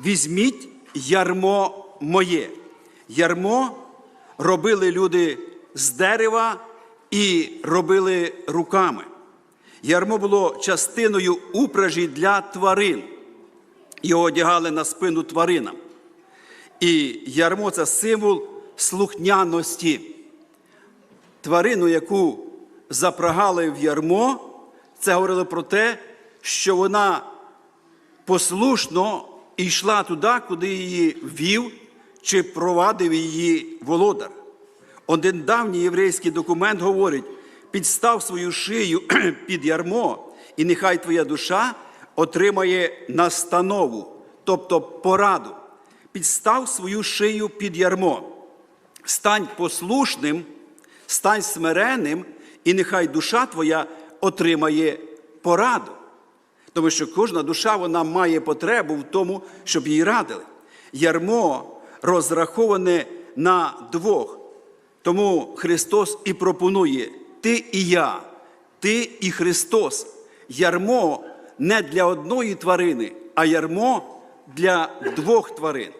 Візьміть ярмо моє. Ярмо робили люди з дерева і робили руками. Ярмо було частиною упражі для тварин. Його одягали на спину тваринам. І ярмо це символ слухняності. Тварину, яку запрагали в ярмо, це говорило про те, що вона послушно йшла туди, куди її вів чи провадив її володар. Один давній єврейський документ говорить: підстав свою шию під ярмо, і нехай твоя душа отримає настанову, тобто пораду. Підстав свою шию під ярмо, стань послушним, стань смиренним, і нехай душа твоя отримає пораду. Тому що кожна душа вона має потребу в тому, щоб їй радили. Ярмо розраховане на двох. Тому Христос і пропонує ти і я, ти і Христос. Ярмо не для одної тварини, а ярмо для двох тварин.